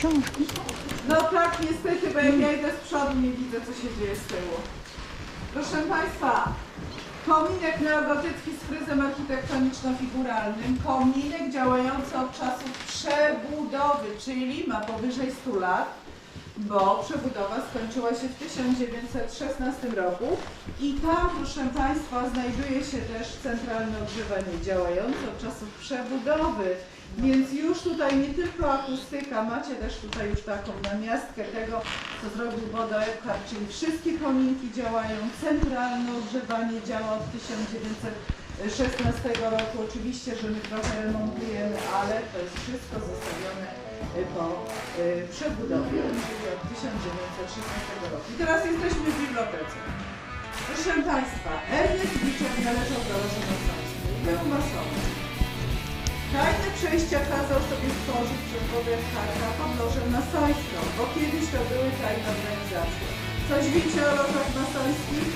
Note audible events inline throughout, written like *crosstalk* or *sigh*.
książki. No tak, niestety, bo jak ja idę z przodu, nie widzę, co się dzieje z tyłu. Proszę Państwa, kominek neogotycki z fryzem architektoniczno-figuralnym, kominek działający od czasów przebudowy, czyli ma powyżej 100 lat, bo przebudowa skończyła się w 1916 roku i tam, proszę Państwa, znajduje się też centralne ogrzewanie działające od czasów przebudowy. Więc już tutaj nie tylko akustyka, macie też tutaj już taką namiastkę tego, co zrobił Bodo Eckhart, czyli wszystkie kominki działają, centralne ogrzewanie działa od 1916 roku. Oczywiście, że my trochę remontujemy, ale to jest wszystko zostawione y, po y, przebudowie, czyli od 1916 roku. I teraz jesteśmy w bibliotece. Proszę Państwa, Ernest Biczer należał do Masońskiej. Był masonem. Tajne przejścia kazał sobie stworzyć przez wodę Harka pod lożę masońską, bo kiedyś to były tajne organizacje. Coś wiecie o lożach masońskich?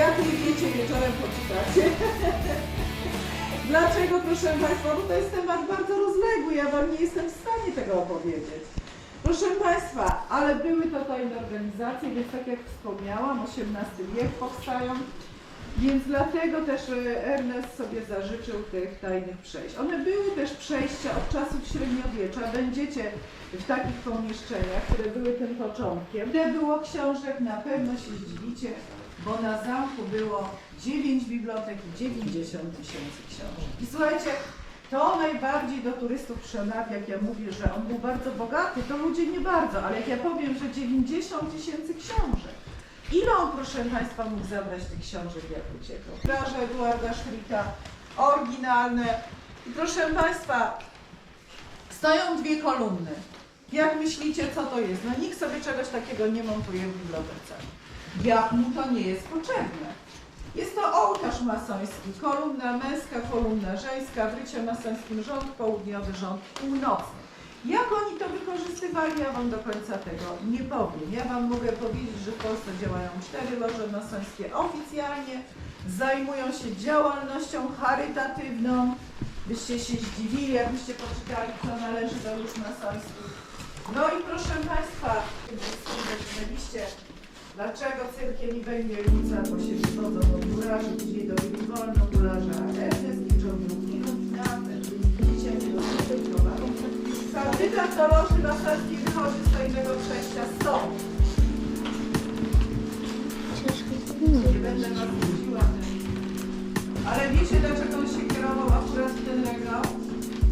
Jak nie wiecie, wieczorem poczytacie. *laughs* Dlaczego, proszę Państwa? Bo to jest temat bardzo rozległy, ja Wam nie jestem w stanie tego opowiedzieć. Proszę Państwa, ale były to tajne organizacje, więc tak jak wspomniałam, XVIII wiek powstają, więc dlatego też e, Ernest sobie zażyczył tych tajnych przejść. One były też przejścia od czasów średniowiecza. Będziecie w takich pomieszczeniach, które były tym początkiem. Ile było książek, na pewno się zdziwicie, bo na zamku było 9 bibliotek i 90 tysięcy książek. I słuchajcie, to najbardziej do turystów przemawia, jak ja mówię, że on był bardzo bogaty, to ludzie nie bardzo, ale jak ja powiem, że 90 tysięcy książek, Ile on, proszę Państwa, mógł zabrać tych książek, jak uciekał? Plaże Eduarda Schmidta, oryginalne. I proszę Państwa, stoją dwie kolumny. Jak myślicie, co to jest? No nikt sobie czegoś takiego nie montuje w bibliotece. Jak mu to nie jest potrzebne? Jest to ołtarz masoński, kolumna męska, kolumna żeńska, w rycie masońskim rząd południowy, rząd północny. Jak oni to wykorzystywali, ja Wam do końca tego nie powiem. Ja Wam mogę powiedzieć, że w Polsce działają cztery loże masońskie oficjalnie, zajmują się działalnością charytatywną. Byście się zdziwili, jakbyście poczytali, co należy do lóż masońskich. No i proszę Państwa, oczywiście, dlaczego cyrkiem i węgielnica, bo się wychodzą od gularzy, później do wolno gularza, Ernest Giczon był iluminatem, widzicie, nie do Kandydat do loży masońskiej wychodzi z tajnego przejścia stąd. Nie będę was budziła. Ale wiecie dlaczego on się kierował akurat w ten regał?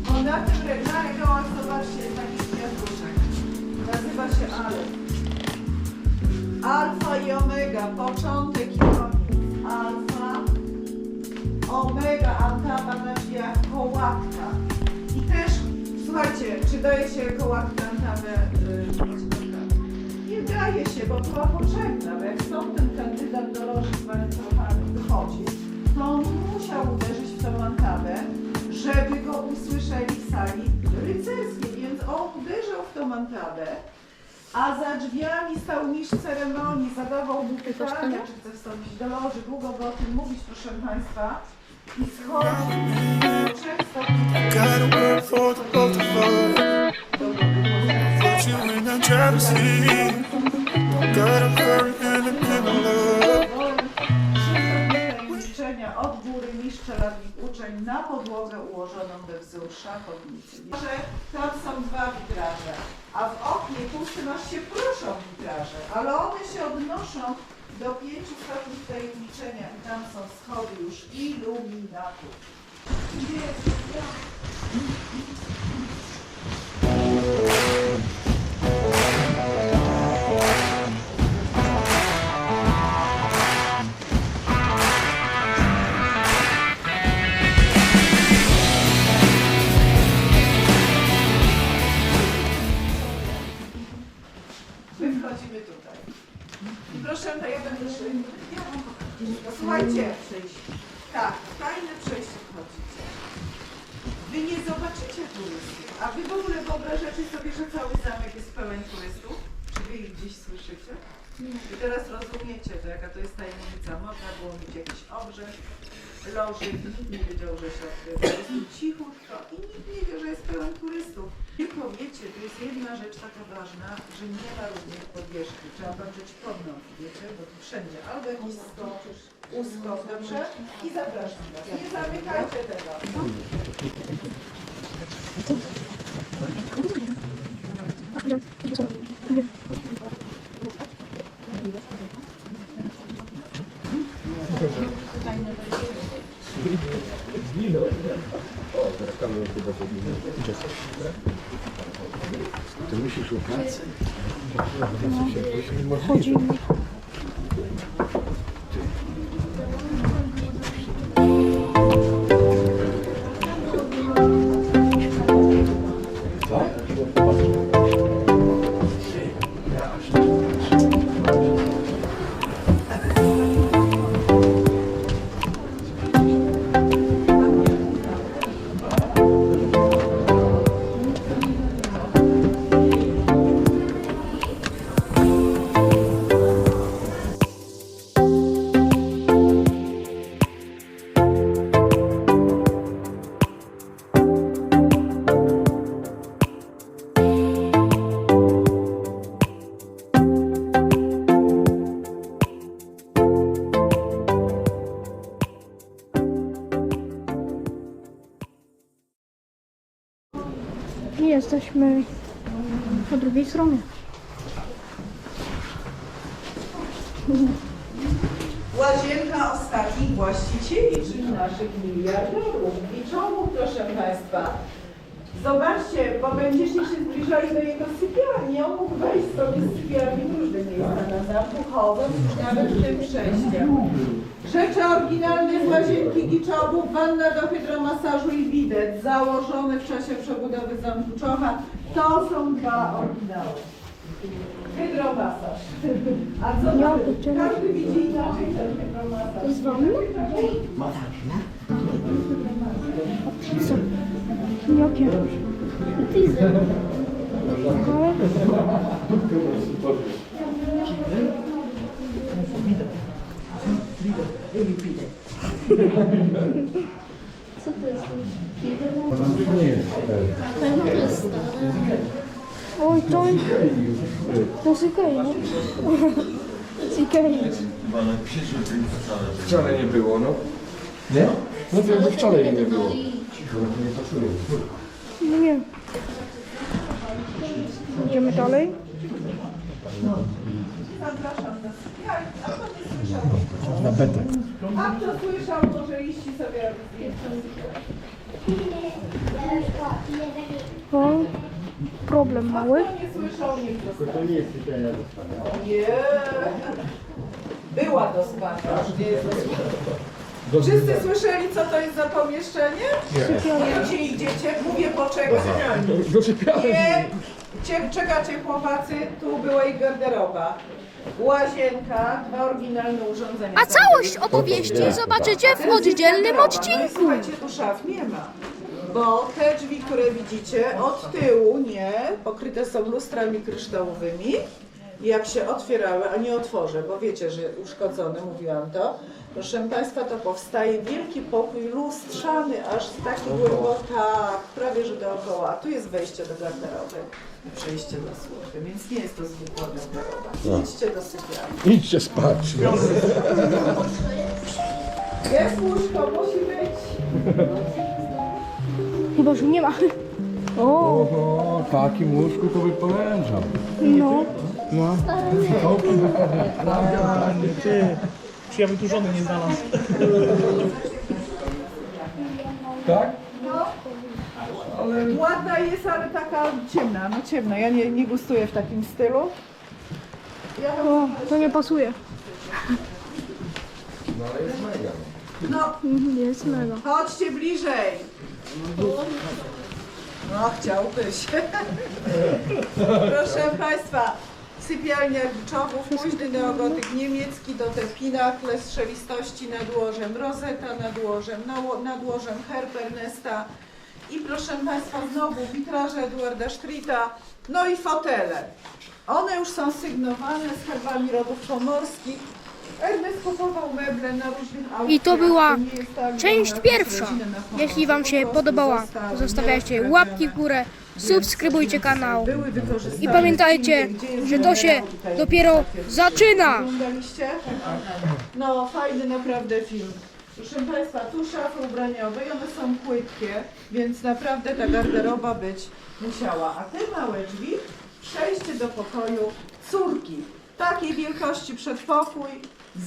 Bo na tym regale regałach, zobaczcie, taki kwiatuszek. Nazywa się Alef. Alfa i omega, początek i koniec. Alfa, omega, antaba na drzwiach, kołatka. I też, słuchajcie, czy daje się kołatka antabę yy, nie daje się, bo była potrzebna, bo jak stąd ten kandydat do loży zwalentowanych wychodzi, to on musiał uderzyć w tą antabę, żeby go usłyszeli w sali rycerskiej, więc on uderzał w tą antabę, a za drzwiami stał mistrz ceremonii, zadawał mu pytania, czy chce wstąpić do loży, długo go o tym mówić, proszę Państwa, Gotta work for the both of od góry mistrzeladnik uczeń na podłogę ułożoną we wzór szachownicy. Że tam są dwa witraże, a w oknie pustym aż się proszą witraże, ale one się odnoszą do pięciu stopni tajemniczenia i tam są schody już iluminatów. Jest ja? I zapraszam was. Nie zamykajcie tego. Jesteśmy po drugiej stronie. Łazienka ostatnich właścicieli, czyli naszych miliarderów. I czemu, proszę Państwa? Zobaczcie, bo będziecie się zbliżali do jego sypialni. On mógł wejść sobie z sypialni w różne miejsca, na zamku nawet w tym przejściem. Rzeczy oryginalne z łazienki Giczobów, wanna do hydromasażu i bidet, założone w czasie przebudowy zamku Czocha. To są dwa oryginały. Hydromasaż. A co to? Każdy widzi inaczej ten hydromasaż. To jest wanna? Co? Jakie? Diesel. Ale... Co to jest? To jest. Oj, to... To jest Ikei, no. Z Ikei. Wczoraj nie było, no. Nie? No to jakby wczoraj nie było. No nie. Idziemy dalej. Zapraszam do sypialni. A kto nie słyszał? Na betę. A kto słyszał, może iść i sobie O, problem mały. Kto nie słyszał, niech zostanie. Ojej. Była do spania, już nie jest do spania. Wszyscy słyszeli, co to jest za pomieszczenie? Nie. Gdzie idziecie? Mówię, sypialni. Nie, Cie- czekacie chłopacy, tu była ich garderoba. Łazienka, dwa oryginalne urządzenia. A całość opowieści zobaczycie w oddzielnym No i odcinku. słuchajcie, tu szaf nie ma. Bo te drzwi, które widzicie od tyłu, nie, pokryte są lustrami kryształowymi. I Jak się otwierały, a nie otworzę, bo wiecie, że uszkodzone, mówiłam to. Proszę Państwa, to powstaje wielki pokój lustrzany, aż taki głęboko, tak, prawie że dookoła. A tu jest wejście do garderoby i przejście do służby, więc nie jest to zwykła garderoba. Idźcie do sypialni. Idźcie spać. Jest łóżko, musi być. Chyba, że nie ma. O, O, takim łóżku to by polężał. no. No. Ty, czy ja bym tu żony nie znalazł? Tak? Ładna jest, ale taka ciemna, no ciemna. Ja nie, nie gustuję w takim stylu. Ja O, to nie pasuje. No, Mhm, Jest mega. chodźcie bliżej. No, chciałbyś. *laughs* Proszę Państwa, sypialnia Giczowów, późny neogotyk niemiecki, do te pinakle, strzelistości nad łożem, rozeta nad łożem, nad łożem herb Ernesta i proszę Państwa znowu witraże Edwarda Streeta, no i fotele. One już są sygnowane z herbami rodów pomorskich Ernest kupował meble na różnych aukcjach. I to była tak, część pierwsza. Jeśli Wam się podobała, zostawiajcie łapki w górę, subskrybujcie kanał. I pamiętajcie, że to się dopiero zaczyna. Oglądaliście? No, fajny naprawdę film. Proszę Państwa, tu szafy ubraniowe i one są płytkie, więc naprawdę ta garderoba być musiała. A te małe drzwi, przejście do pokoju córki. Takiej wielkości przedpokój,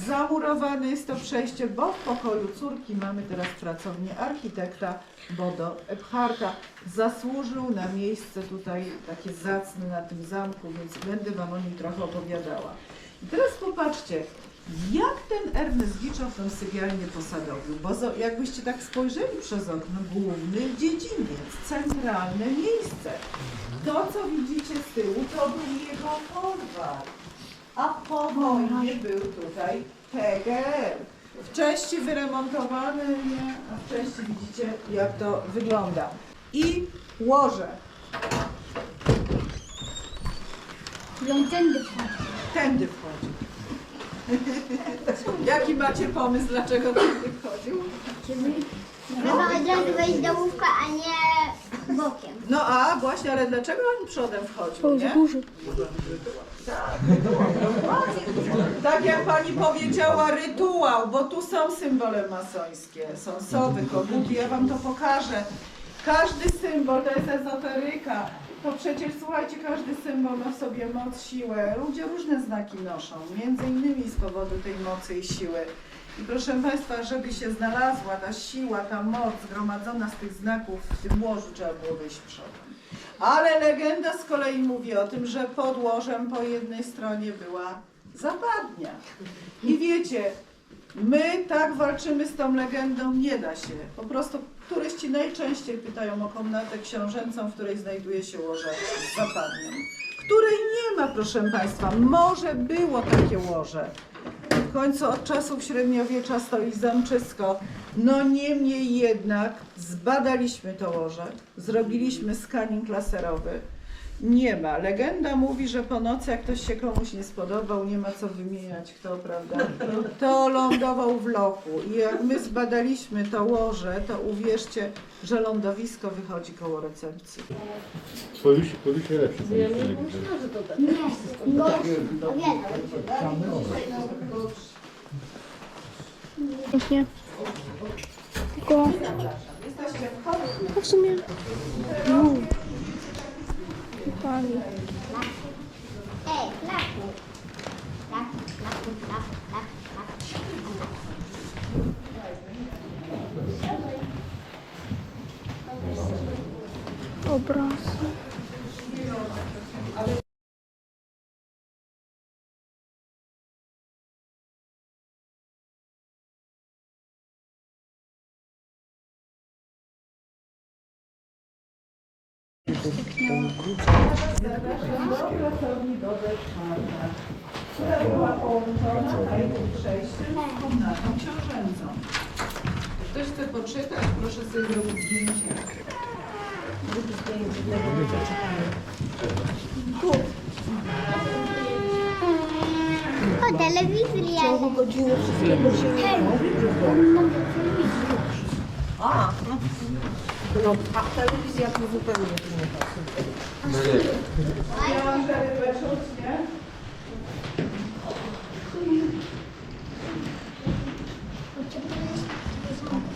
zamurowane jest to przejście, bo w pokoju córki mamy teraz pracownię architekta Bodo Ebharta. Zasłużył na miejsce tutaj takie zacne na tym zamku, więc będę Wam o nim trochę opowiadała. I teraz popatrzcie, jak ten Ernest Giczow tą sypialnię posadowił, bo jakbyście tak spojrzeli przez okno, główny dziedziniec, centralne miejsce. To, co widzicie z tyłu, to był jego folwark, a po wojnie był tutaj PGR. W części wyremontowany, nie? a w części widzicie, jak to wygląda. I łoże. Lątendy wchodzi. Tędy wchodzi. *laughs* Jaki macie pomysł, dlaczego tędy wchodził? Trzeba od razu wejść do łówka, a nie bokiem. No a właśnie, ale dlaczego on przodem wchodził, nie? Tak jak pani powiedziała, rytuał, bo tu są symbole masońskie. Są sowy, koguty, ja wam to pokażę. Każdy symbol to jest ezoteryka. To przecież, słuchajcie, każdy symbol ma w sobie moc, siłę. Ludzie różne znaki noszą, między innymi z powodu tej mocy i siły. I proszę Państwa, żeby się znalazła ta siła, ta moc zgromadzona z tych znaków w tym łożu, trzeba było wyjść przodem. Ale legenda z kolei mówi o tym, że pod łożem po jednej stronie była zapadnia. I wiecie, my tak walczymy z tą legendą, nie da się. Po prostu turyści najczęściej pytają o komnatę książęcą, w której znajduje się łoże z zapadnią. Której nie ma, proszę Państwa. Może było takie łoże. W końcu od czasów średniowiecza stoi zamczysko. No niemniej jednak zbadaliśmy to łoże, zrobiliśmy skaning laserowy. Nie ma. Legenda mówi, że po nocy, jak ktoś się komuś nie spodobał, nie ma co wymieniać, kto, prawda, to lądował w lochu. I jak my zbadaliśmy to łoże, to uwierzcie, że lądowisko wychodzi koło recepcji. W choru. no w sumie... No. que tá ali. É, claro. Lá, lá. O próximo. Do Deszmarka, która była połączona tajnym przejściem z komnatą książęcą. Ktoś chce poczytać, proszę sobie zrobić zdjęcie. O, telewizor jest. Miałam żarę nie?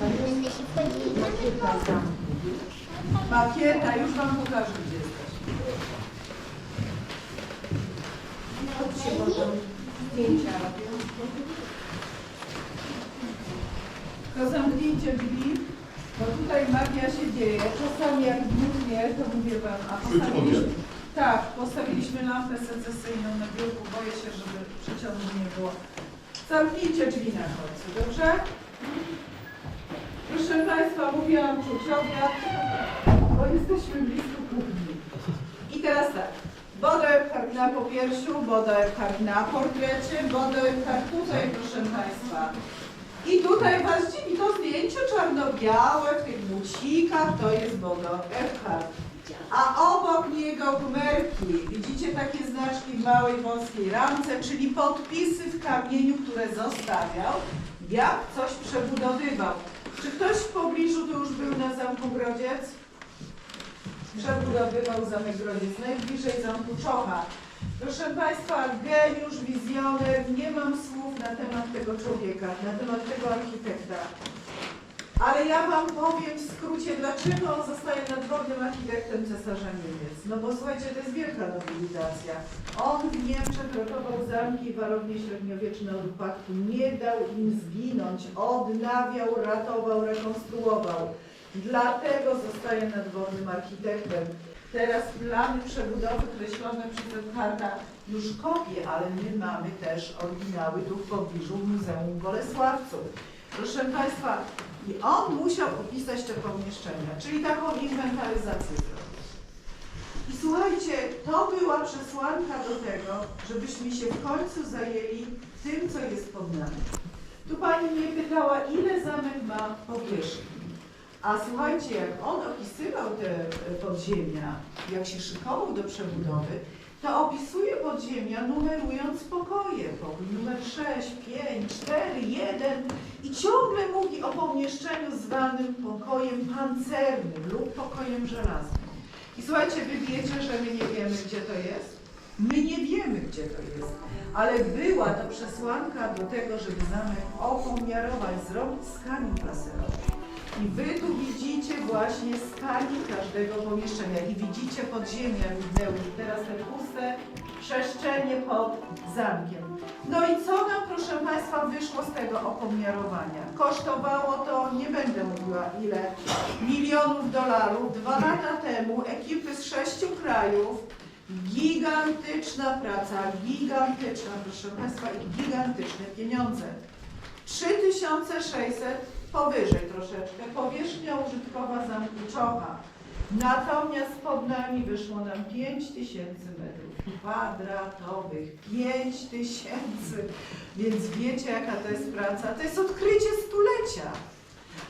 Będę się wchodzili. Makieta, już wam pokażę, gdzie jesteś. Chodźcie, bo tam zdjęcia robią. To zamknijcie drzwi, bo tutaj magia się dzieje. Czasami jak dmuchnie, to mówię wam, a postawiliśmy, tak, postawiliśmy lampę secesyjną na biurku, boję się, żeby przeciągu nie było. Zamknijcie drzwi na końcu, dobrze? Proszę Państwa, mówiłam czuć obiad, bo jesteśmy blisko kuchni. I teraz tak, Eckhardt na popierszu, Bodo Eckhardt na portrecie, Eckhardt tutaj, proszę Państwa. I tutaj Was dziwi to zdjęcie czarno-białe w tych bucikach, to jest Bodo Eckhardt. a obok niego gmerki. Widzicie takie znaczki w małej wąskiej ramce, czyli podpisy w kamieniu, które zostawiał, jak coś przebudowywał. Czy ktoś w pobliżu tu już był na Zamku Grodziec? Przebudowywał Zamek Grodziec, najbliżej Zamku Czocha. Proszę Państwa, geniusz, wizjoner, nie mam słów na temat tego człowieka, na temat tego architekta. Ale ja Wam powiem w skrócie, dlaczego on zostaje nadwornym architektem cesarza Niemiec. No bo słuchajcie, to jest wielka nobilitacja. On w Niemczech ratował zamki i warownie średniowieczne od upadku. Nie dał im zginąć. Odnawiał, ratował, rekonstruował. Dlatego zostaje nadwornym architektem. Teraz plany przebudowy kreślone przez Edharda już kopie, ale my mamy też oryginały tu w pobliżu w Muzeum w Bolesławcu. Proszę Państwa, i on musiał opisać te pomieszczenia, czyli taką inwentaryzację zrobić. I słuchajcie, to była przesłanka do tego, żebyśmy się w końcu zajęli tym, co jest pod nami. Tu Pani mnie pytała, ile zamek ma powierzchni. A słuchajcie, jak on opisywał te e, podziemia, jak się szykował do przebudowy, to opisuje podziemia numerując pokoje. Pokój numer 6, 5, 4, 1 i ciągle mówi o pomieszczeniu zwanym pokojem pancernym lub pokojem żelaznym. I słuchajcie, wy wiecie, że my nie wiemy, gdzie to jest? My nie wiemy, gdzie to jest, ale była to przesłanka do tego, żeby zamek opomiarować, zrobić skaning laserowy. I wy tu widzicie właśnie skali każdego pomieszczenia i widzicie podziemia i teraz te puste przestrzenie pod zamkiem. No i co nam, proszę Państwa, wyszło z tego opomiarowania? Kosztowało to, nie będę mówiła ile, milionów dolarów. Dwa lata temu ekipy z sześciu krajów, gigantyczna praca, gigantyczna, proszę Państwa, i gigantyczne pieniądze. 3600 powyżej troszeczkę, powierzchnia użytkowa zamku Czocha. Natomiast pod nami wyszło nam 5000 metrów kwadratowych. 5000! Więc wiecie jaka to jest praca? To jest odkrycie stulecia.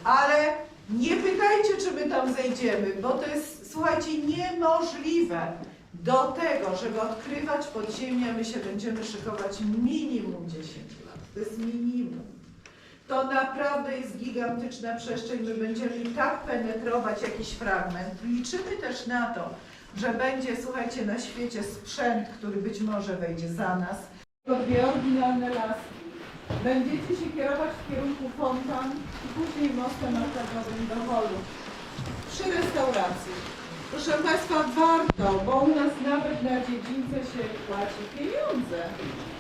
Ale nie pytajcie, czy my tam zejdziemy, bo to jest, słuchajcie, niemożliwe. Do tego, żeby odkrywać podziemia, my się będziemy szykować minimum 10 lat. To jest minimum. To naprawdę jest gigantyczna przestrzeń. My będziemy tak penetrować jakiś fragment. Liczymy też na to, że będzie, słuchajcie, na świecie sprzęt, który być może wejdzie za nas. To dwie oryginalne laski. Będziecie się kierować w kierunku fontan i później mostem arkadowym do holu. Przy restauracji. Proszę Państwa, warto, bo u nas nawet na dziedzińce się płaci pieniądze.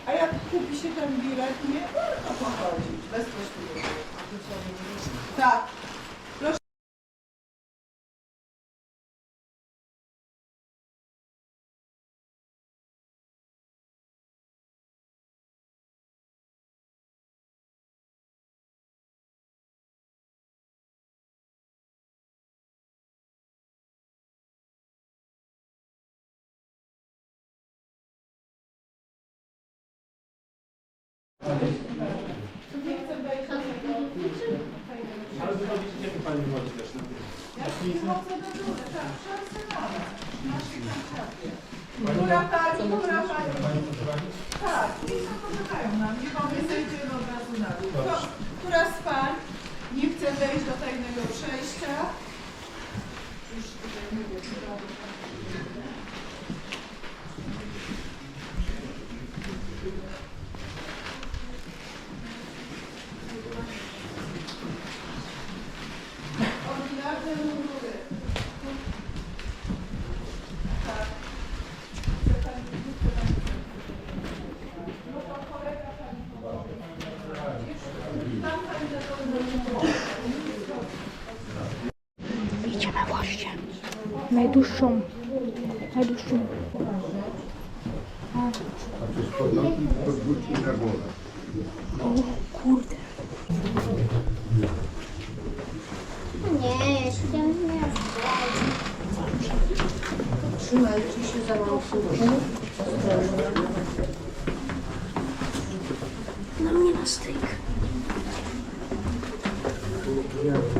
A jak kupi się ten bilet, nie warto pochodzić bezpośrednio. Tak. Ja przychodzę do góry, tak, przearsenale. W naszej kanciapie. Która pani, która pani? Tak, i tam poczekają na mnie, bo my zejdziemy od razu na. Kto, która z pań nie chce wejść do tajnego przejścia? Już tutaj mówię, która Ordynarne mundury. Tak. Chce pani, nie chce pani. No to kolega pani pomoże. Tam pani na dole Idziemy właśnie. Najdłuższą. Najdłuższą. O kurde. Nie, jeszcze nie Trzymajcie się za łańcuchy. Na mnie na styk. Dobrze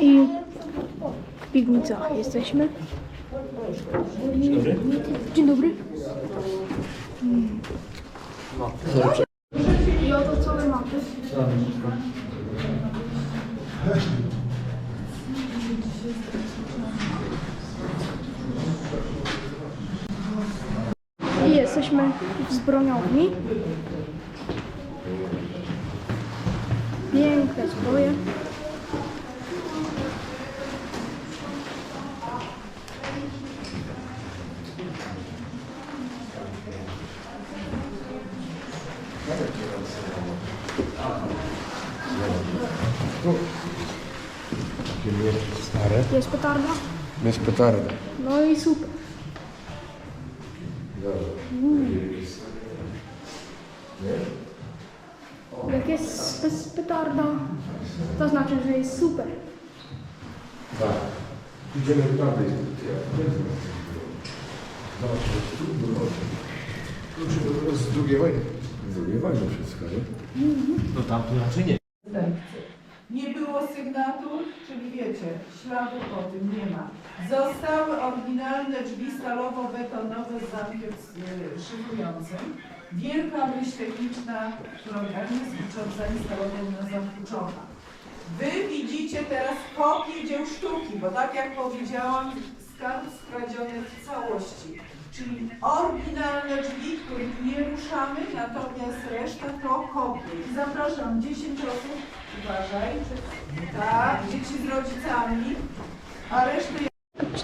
I w piwnicach jesteśmy. Dzień dobry. I oto co my mamy. I jesteśmy w zbrojowni. Piękne zbroje. Stare. Jest petarda. Jest petarda. No i super. Jak jest bez petarda, to znaczy, że jest super. Tak. Idziemy dalej. Z drugiej wojny. Z drugiej wojny wszystko, nie? No tam to raczej nie. Nie było sygnatur, czyli wiecie, śladu po tym nie ma. Zostały oryginalne drzwi stalowo-betonowe z zamkiem y, szykującym. Wielka myśl techniczna, którą Ernest Kuczor zainstalował na zamku Czona. Wy widzicie teraz kopię dzieł sztuki, bo tak jak powiedziałam, skarb skradziony w całości. Czyli oryginalne drzwi, których nie ruszamy, natomiast reszta to kopie. I zapraszam 10 osób, uważaj, tak, dzieci z rodzicami, a resztę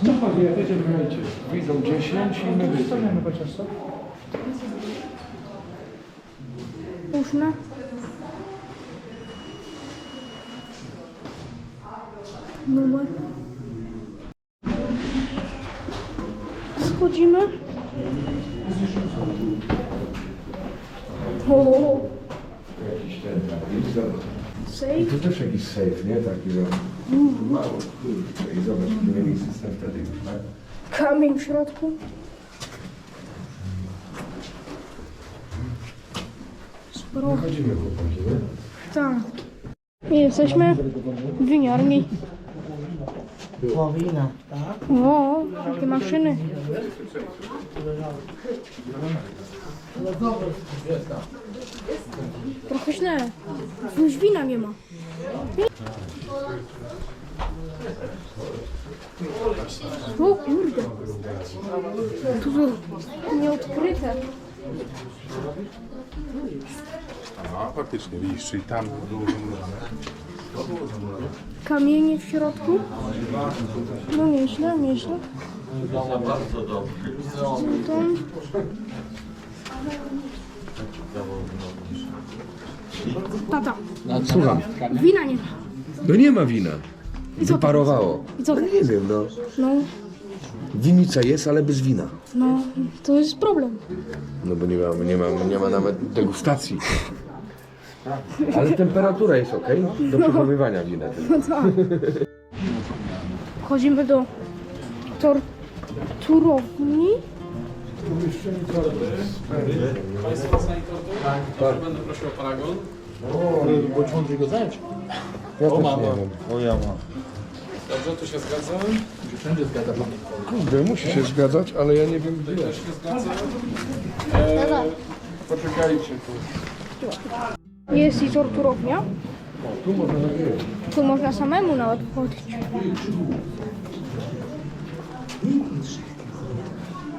No pamiętajcie, pamiętajcie. Wyjdą 10 i my wyjdziemy chociaż co? Uszne. Numer. Schodzimy. O, Jakiś ten taki, zobacz. safe. I tu też jakiś safe, nie? Taki no, mało, kurczę. I zobacz, tu mieli system wtedy już, tak? Kamień w środku. Sporo. Wychodzimy chłopaki, nie? Tak. I jesteśmy w winiarni. Powinna, tak? O, takie maszyny. Trochę źle. Już wina nie ma. O kurde. Tu to nieodkryte. A, faktycznie, widzisz, czyli tam było. Kamienie w środku. No nieźle, nieźle. Tam. Tata, Słucham. wina nie ma. No nie ma wina. I co Wyparowało. I co? No nie wiem, no. No, Winica jest, ale bez wina. no, to jest problem. No bo nie ma, nie ma, nie ma nawet degustacji. Ale temperatura jest ok do przechowywania wina. No tak. Wchodzimy do torturowni. Państwo sanitorów? Tak. Będę prosił o paragon. Bądź mądry go zająć. Ja nie wiem. O ja mam. Dobrze, tu się zgadzam. Wszędzie zgadza pan. Kurde, musi się zgadzać, ale ja nie wiem gdzie. Też się zgadzam. Poczekajcie tu. Jest i torturownia. Tu można samemu nawet wchodzić.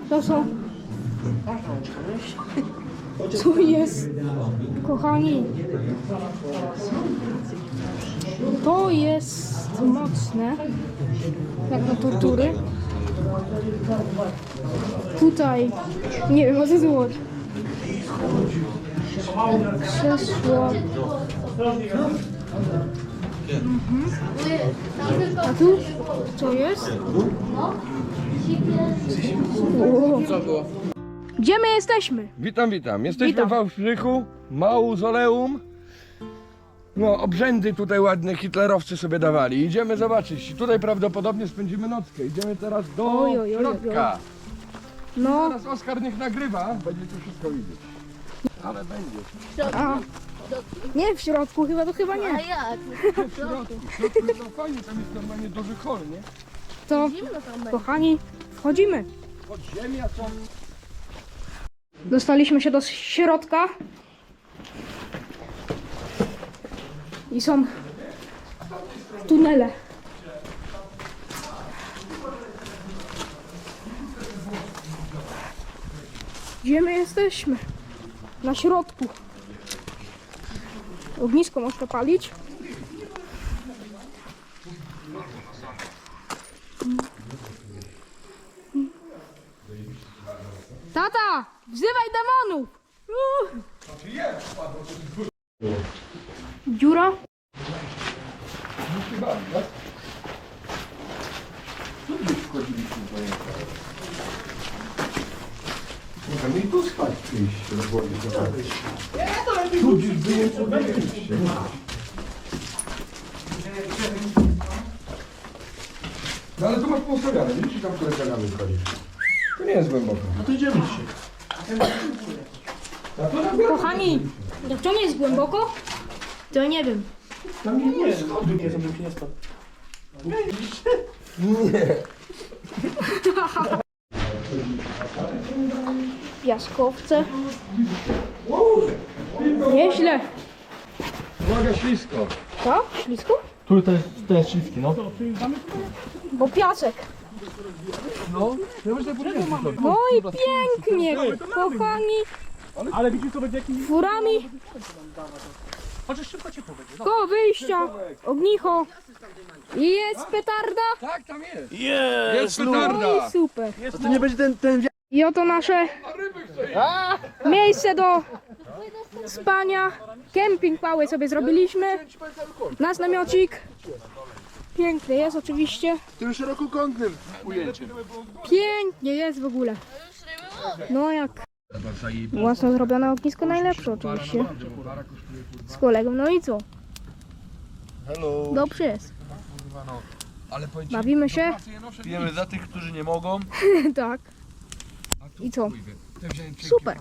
To są... Co jest? Kochani. To jest mocne. Jak na tortury. Tutaj. Nie wiem o co. Krzesło. Mhm. A tu co jest? Gdzie my jesteśmy? Witam, witam. Jesteśmy Witam. w Wałbrzychu, mauzoleum. No, obrzędy tutaj ładne hitlerowcy sobie dawali. Idziemy zobaczyć. Tutaj prawdopodobnie spędzimy nockę. Idziemy teraz do Oj, oj, oj, środka. No, Teraz Oskar niech nagrywa. Będzie tu wszystko widzieć. Ale będzie. a. Nie w środku, chyba to chyba nie. A jak? *laughs* W środku. W środku jest no fajnie, tam jest normalnie duży hol, nie? To, Zimno tam będzie. kochani, wchodzimy. Podziemia są. Dostaliśmy się do środka. I są tunele. Gdzie my jesteśmy? Na środku. Ognisko można palić. Tata! Wzywaj demonów! Dziura? Możemy i tu spać przyjść, do głowy zobaczyć. Tu gdzieś było podejście. No ale tu masz poustawiane, widzisz, tam które kagamy wchodzisz. To nie jest głęboko. No to idziemy dzisiaj. Kochani, jak to nie jest głęboko, to ja nie wiem. Tam nie, nie, nie, nie, *laughs* żebym się nie. Piaskowce. Nieźle. Uwaga, ślisko. Co? Ślisko? Tu to jest śliskie, no. Bo piasek. No, ja myślę, że No i pięknie, kochani. Ale widzisz, to będzie jakiś... Furami Chociaż szybko ciepło będzie. Koło wyjścia. Ognicho. I jest petarda. Tak, tam jest. Jest! Jest petarda. No i super. To nie będzie ten, ten I oto nasze miejsce do spania. Kemping mały sobie zrobiliśmy. Nasz namiocik. Piękny jest oczywiście. Tym szerokokątnym ujęciem. Pięknie jest w ogóle. No jak własno zrobione ognisko najlepsze oczywiście. Z kolegą, no i co? Dobrze jest. Ale Bawimy się. Pijemy za tych, którzy nie mogą. *laughs* tak. I co? Super.